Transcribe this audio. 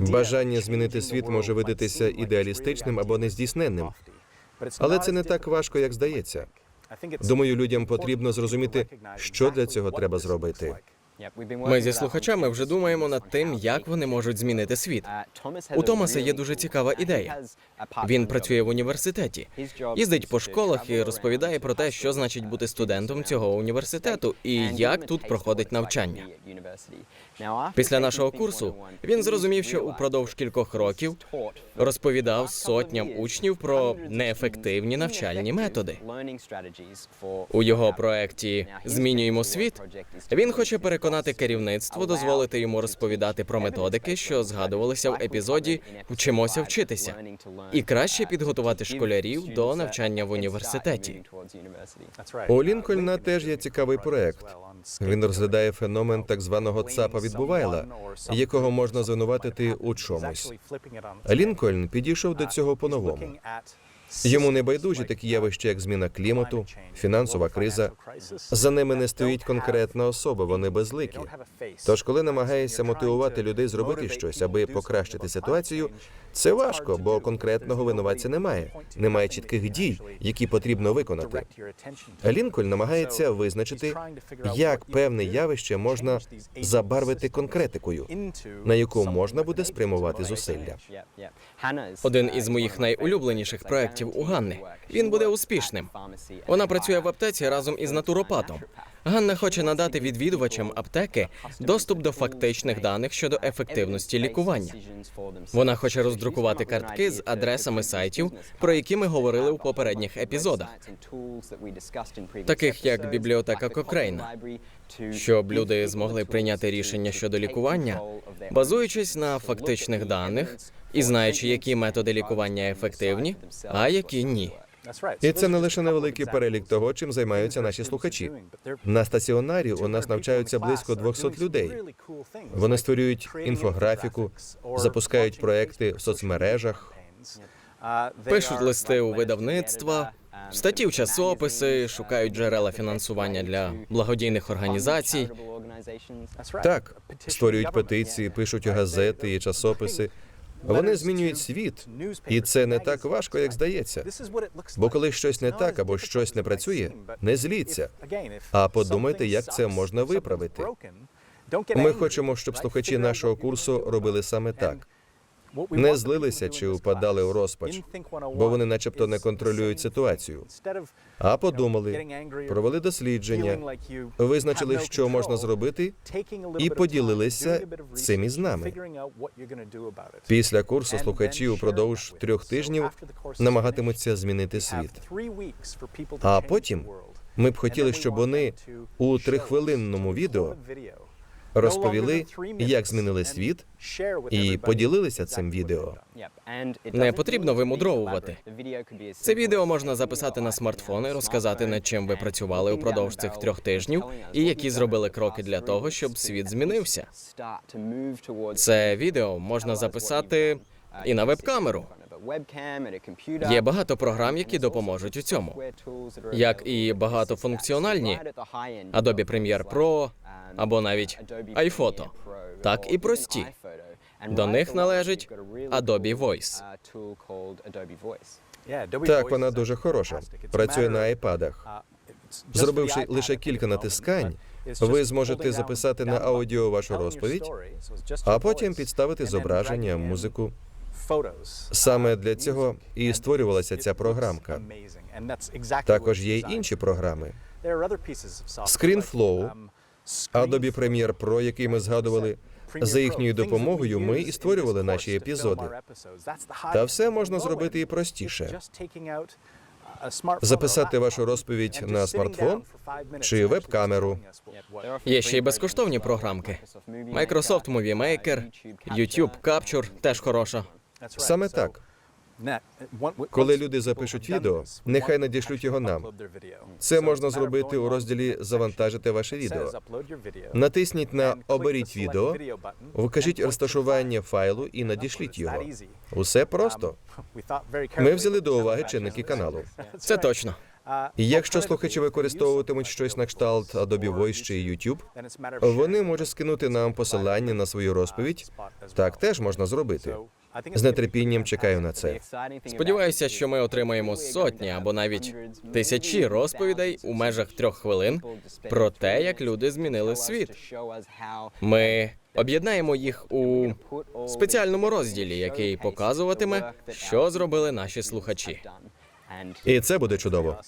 Бажання змінити світ може видатися ідеалістичним або нездійсненним, але це не так важко, як здається. Думаю, людям потрібно зрозуміти, що для цього треба зробити. Ми зі слухачами вже думаємо над тим, як вони можуть змінити світ. У Томаса є дуже цікава ідея. Він працює в університеті, їздить по школах і розповідає про те, що значить бути студентом цього університету і як тут проходить навчання. Після нашого курсу він зрозумів, що упродовж кількох років розповідав сотням учнів про неефективні навчальні методи. У його проекті Змінюємо світ. Він хоче переконати керівництво, дозволити йому розповідати про методики, що згадувалися в епізоді Вчимося вчитися, і краще підготувати школярів до навчання в університеті. У Лінкольна теж є цікавий проект. Він розглядає феномен так званого цапа від Бувайла, якого можна звинуватити у чомусь. Лінкольн підійшов до цього по-новому. Йому не байдужі такі явища, як зміна клімату, фінансова криза. За ними не стоїть конкретна особа, вони безликі. Тож, коли намагаєшся мотивувати людей зробити щось, аби покращити ситуацію, це важко, бо конкретного винуватця немає. Немає чітких дій, які потрібно виконати. Лінкольн намагається визначити, як певне явище можна забарвити конкретикою, на яку можна буде спрямувати зусилля. Один із моїх найулюбленіших проєктів у Ганни. Він буде успішним. Вона працює в аптеці разом із натуропатом. Ганна хоче надати відвідувачам аптеки доступ до фактичних даних щодо ефективності лікування. Вона хоче роздрукувати картки з адресами сайтів, про які ми говорили у попередніх епізодах, таких як бібліотека Кокрейна, щоб люди змогли прийняти рішення щодо лікування, базуючись на фактичних даних і знаючи, які методи лікування ефективні, а які ні. І це не лише невеликий перелік того, чим займаються наші слухачі. На стаціонарі у нас навчаються близько 200 людей. Вони створюють інфографіку, запускають проекти в соцмережах. Пишуть листи у видавництва, статті в часописи, шукають джерела фінансування для благодійних організацій. Так, створюють петиції, пишуть у газети і часописи. Вони змінюють світ, і це не так важко, як здається. Бо коли щось не так або щось не працює, не зліться, а подумайте, як це можна виправити. Ми хочемо, щоб слухачі нашого курсу робили саме так. Не злилися чи упадали у розпач, бо вони, начебто, не контролюють ситуацію. А подумали, провели дослідження, визначили, що можна зробити, і поділилися цим із нами. Після курсу слухачі упродовж трьох тижнів намагатимуться змінити світ. А потім ми б хотіли, щоб вони у трихвилинному відео розповіли, як змінили світ, і поділилися цим відео. Не потрібно вимудровувати. Це відео можна записати на смартфон і розказати, над чим ви працювали упродовж цих трьох тижнів, і які зробили кроки для того, щоб світ змінився. Це відео можна записати і на веб-камеру. Є багато програм, які допоможуть у цьому, як і багатофункціональні Adobe Premiere Pro або навіть iPhoto, так і прості. До них належить Adobe Voice. Так, вона дуже хороша. Працює на айпадах. Зробивши лише кілька натискань, ви зможете записати на аудіо вашу розповідь, а потім підставити зображення, музику. Саме для цього і створювалася ця програмка. Також є й інші програми. ScreenFlow, Adobe Premiere Pro, який ми згадували. За їхньою допомогою ми і створювали наші епізоди. Та все можна зробити і простіше. Записати вашу розповідь на смартфон чи веб-камеру. Є ще й безкоштовні програмки. Microsoft Movie Maker, YouTube Capture теж хороша. Саме так. Коли люди запишуть відео, нехай надішлють його нам. Це можна зробити у розділі Завантажити ваше відео. Натисніть на Оберіть відео, вкажіть розташування файлу і надішліть його. Усе просто. Ми взяли до уваги чинники каналу. Це точно. Якщо слухачі використовуватимуть щось на кшталт Adobe Voice чи YouTube, вони можуть скинути нам посилання на свою розповідь. Так теж можна зробити. З нетерпінням чекаю на це. Сподіваюся, що ми отримаємо сотні або навіть тисячі розповідей у межах трьох хвилин про те, як люди змінили світ. Ми об'єднаємо їх у спеціальному розділі, який показуватиме, що зробили наші слухачі. І це буде чудово.